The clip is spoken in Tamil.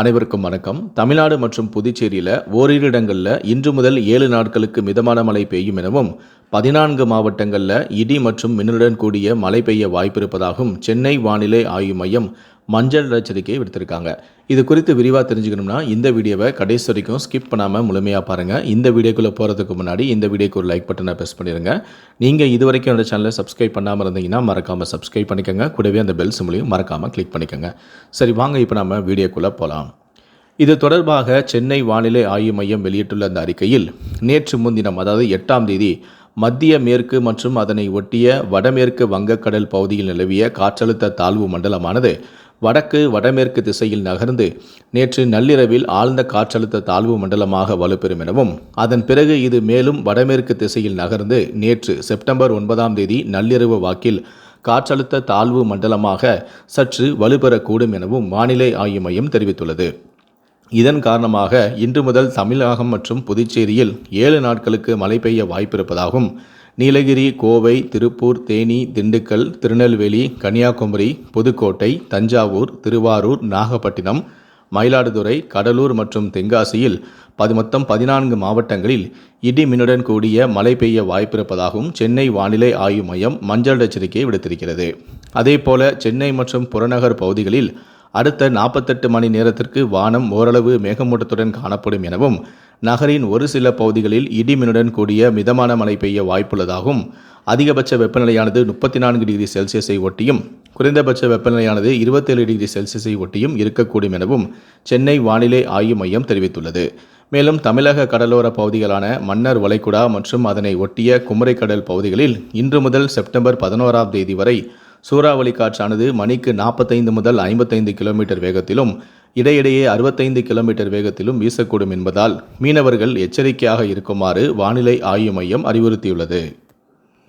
அனைவருக்கும் வணக்கம். தமிழ்நாடு மற்றும் புதுச்சேரியில் ஓரிரு இடங்களில் இன்று முதல் ஏழு நாட்களுக்கு மிதமான மழை பெய்யும் எனவும் பதினான்கு மாவட்டங்களில் இடி மற்றும் மின்னலுடன் கூடிய மழை பெய்ய வாய்ப்பிருப்பதாகவும் சென்னை வானிலை ஆய்வு மையம் மஞ்சள் எச்சரிக்கையை விடுத்திருக்காங்க. இது குறித்து விரிவாக தெரிஞ்சுக்கணும்னா இந்த வீடியோவை கடைசி வரைக்கும் ஸ்கிப் பண்ணாமல் முழுமையாக பாருங்கள் இந்த வீடியோக்குள்ளே போகிறதுக்கு முன்னாடி இந்த வீடியோக்கு ஒரு லைக் பட்டனை ப்ரெஸ் பண்ணிடுங்க நீங்கள் இது வரைக்கும் என்னோட சேனலை சப்ஸ்கிரைப் பண்ணாமல் இருந்தீங்கன்னா மறக்காமல் சப்ஸ்கிரைப் பண்ணிக்கோங்க. கூடவே அந்த பெல் சிம்லையும் மறக்காமல் கிளிக் பண்ணிக்கோங்க. சரி வாங்க இப்போ நம்ம வீடியோக்குள்ளே போகலாம் இது தொடர்பாக சென்னை வானிலை ஆய்வு மையம் வெளியிட்டுள்ள அந்த அறிக்கையில் நேற்று முன்தினம் அதாவது எட்டாம் தேதி மத்திய மேற்கு மற்றும் அதனை ஒட்டிய வடமேற்கு வங்கக்கடல் பகுதியில் நிலவிய காற்றழுத்த தாழ்வு மண்டலமானது வடக்கு வடமேற்கு திசையில் நகர்ந்து நேற்று நள்ளிரவில் ஆழ்ந்த காற்றழுத்த தாழ்வு மண்டலமாக வலுப்பெறும் எனவும் அதன் பிறகு இது மேலும் வடமேற்கு திசையில் நகர்ந்து நேற்று செப்டம்பர் ஒன்பதாம் தேதி நள்ளிரவு வாக்கில் காற்றழுத்த தாழ்வு மண்டலமாக சற்று வலுப்பெறக்கூடும் எனவும் வானிலை ஆய்வு மையம் தெரிவித்துள்ளது. இதன் காரணமாக இன்று முதல் தமிழகம் மற்றும் புதுச்சேரியில் ஏழு நாட்களுக்கு மழை பெய்ய வாய்ப்பிருப்பதாகவும் நீலகிரி கோவை திருப்பூர் தேனி திண்டுக்கல் திருநெல்வேலி கன்னியாகுமரி புதுக்கோட்டை தஞ்சாவூர் திருவாரூர் நாகப்பட்டினம் மயிலாடுதுறை கடலூர் மற்றும் தென்காசியில் மொத்தம் பதினான்கு மாவட்டங்களில் இடி மின்னுடன் கூடிய மழை பெய்ய வாய்ப்பிருப்பதாகவும் சென்னை வானிலை ஆய்வு மையம் மஞ்சள் எச்சரிக்கை விடுத்திருக்கிறது. அதேபோல சென்னை மற்றும் புறநகர் பகுதிகளில் அடுத்த நாற்பத்தெட்டு மணி நேரத்திற்கு வானம் ஓரளவு மேகமூட்டத்துடன் காணப்படும் எனவும் நகரின் ஒரு சில பகுதிகளில் இடிமினுடன் கூடிய மிதமான மழை பெய்ய வாய்ப்புள்ளதாகவும் அதிகபட்ச வெப்பநிலையானது முப்பத்தி நான்கு டிகிரி செல்சியஸை ஒட்டியும் குறைந்தபட்ச வெப்பநிலையானது இருபத்தேழு டிகிரி செல்சியஸை ஒட்டியும் இருக்கக்கூடும் எனவும் சென்னை வானிலை ஆய்வு மையம் தெரிவித்துள்ளது. மேலும் தமிழக கடலோர பகுதிகளான மன்னர் வளைகுடா மற்றும் அதனை ஒட்டிய குமரிக்கடல் பகுதிகளில் இன்று முதல் செப்டம்பர் பதினோராம் தேதி வரை சூறாவளி காற்றானது மணிக்கு நாற்பத்தைந்து முதல் ஐம்பத்தைந்து கிலோமீட்டர் வேகத்திலும் இடையிடையே அறுபத்தைந்து கிலோமீட்டர் வேகத்திலும் வீசக்கூடும் என்பதால் மீனவர்கள் எச்சரிக்கையாக இருக்குமாறு வானிலை ஆய்வு மையம் அறிவுறுத்தியுள்ளது.